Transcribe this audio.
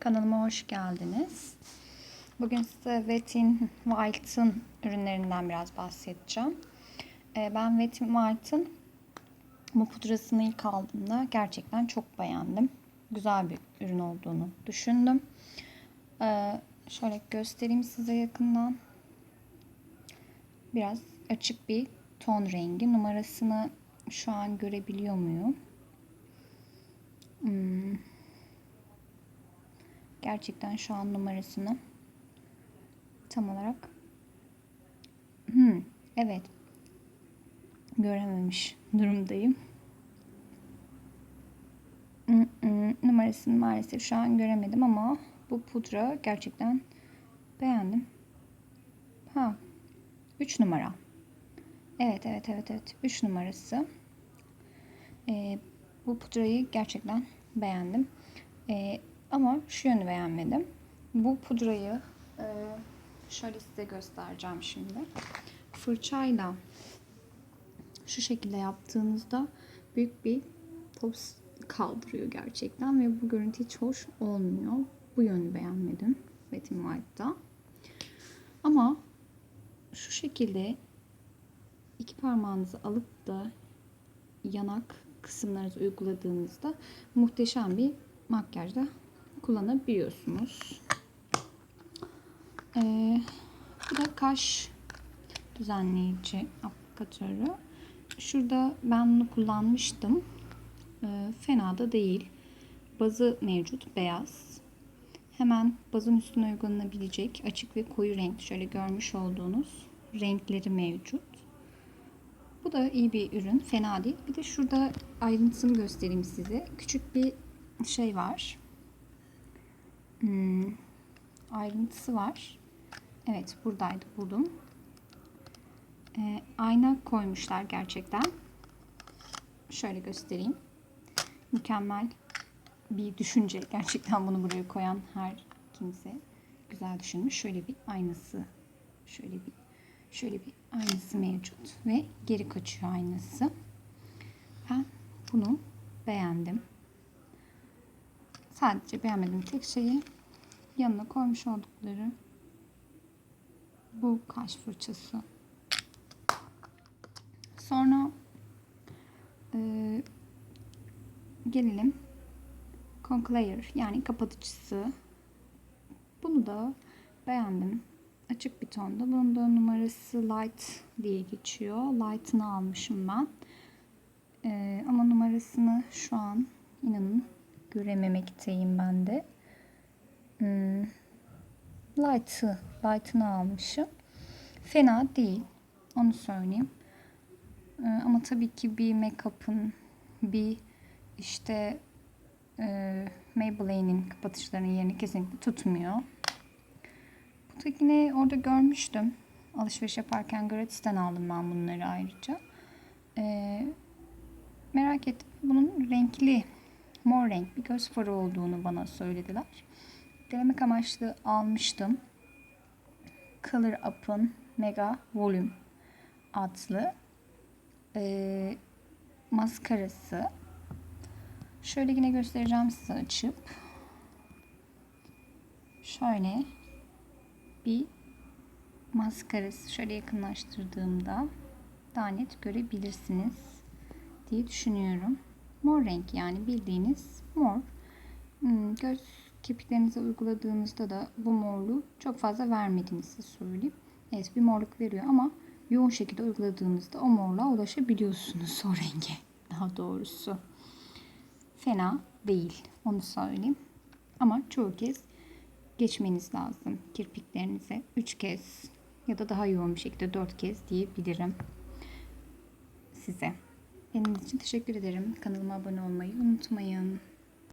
Kanalıma hoş geldiniz. Bugün size Wet'in White'ın ürünlerinden biraz bahsedeceğim. Ee, Ben Wet'in White'ın bu pudrasını ilk aldığımda gerçekten çok beğendim. Güzel bir ürün olduğunu düşündüm. Ee, Şöyle göstereyim size yakından. Biraz açık bir ton rengi. Numarasını şu an görebiliyor muyum? Hmm. Gerçekten şu an numarasını tam olarak hmm, evet görememiş durumdayım. Hmm, hmm, numarasını maalesef şu an göremedim ama bu pudra gerçekten beğendim. Ha 3 numara. Evet evet evet evet 3 numarası. Ee, bu pudrayı gerçekten beğendim. Ee, ama şu yönü beğenmedim. Bu pudrayı e, şöyle size göstereceğim şimdi. Fırçayla şu şekilde yaptığınızda büyük bir tops kaldırıyor gerçekten ve bu görüntü hiç hoş olmuyor. Bu yönü beğenmedim Wet n Wild'da. Ama şu şekilde iki parmağınızı alıp da yanak kısımlarınızı uyguladığınızda muhteşem bir makyajda kullanabiliyorsunuz. Ee, bu da kaş düzenleyici aplikatörü. Şurada ben bunu kullanmıştım. Ee, fena da değil. Bazı mevcut beyaz. Hemen bazın üstüne uygulanabilecek açık ve koyu renk şöyle görmüş olduğunuz renkleri mevcut. Bu da iyi bir ürün. Fena değil. Bir de şurada ayrıntısını göstereyim size. Küçük bir şey var. Hmm, ayrıntısı var. Evet buradaydı buldum. Ee, ayna koymuşlar gerçekten. Şöyle göstereyim. Mükemmel bir düşünce. Gerçekten bunu buraya koyan her kimse güzel düşünmüş. Şöyle bir aynası. Şöyle bir şöyle bir aynası mevcut ve geri kaçıyor aynası. Ben bunu beğendim. Sadece beğenmediğim tek şeyi yanına koymuş oldukları bu kaş fırçası. Sonra e, gelelim Conclair yani kapatıcısı. Bunu da beğendim. Açık bir tonda. Bunun da numarası Light diye geçiyor. Light'ını almışım ben. Ee, ama numarasını şu an inanın görememekteyim ben de. Hmm, Light'ı, Light'ını almışım. Fena değil. Onu söyleyeyim. Ee, ama tabii ki bir make-up'ın bir işte e, Maybelline'in kapatıcılarının yerini kesinlikle tutmuyor. Bu yine orada görmüştüm. Alışveriş yaparken gratisten aldım ben bunları ayrıca. Ee, merak ettim. Bunun renkli, mor renk bir göz farı olduğunu bana söylediler. Denemek amaçlı almıştım. Color Up'ın Mega Volume adlı e, maskarası. Şöyle yine göstereceğim size açıp. Şöyle bir maskarası şöyle yakınlaştırdığımda daha net görebilirsiniz diye düşünüyorum. Mor renk yani bildiğiniz mor. Hmm, göz kirpiklerinize uyguladığınızda da bu morluğu çok fazla vermediğini size söyleyeyim. Evet bir morluk veriyor ama yoğun şekilde uyguladığınızda o morluğa ulaşabiliyorsunuz o renge daha doğrusu. Fena değil onu söyleyeyim. Ama çoğu kez geçmeniz lazım kirpiklerinize. 3 kez ya da daha yoğun bir şekilde 4 kez diyebilirim size. Benim için teşekkür ederim. Kanalıma abone olmayı unutmayın.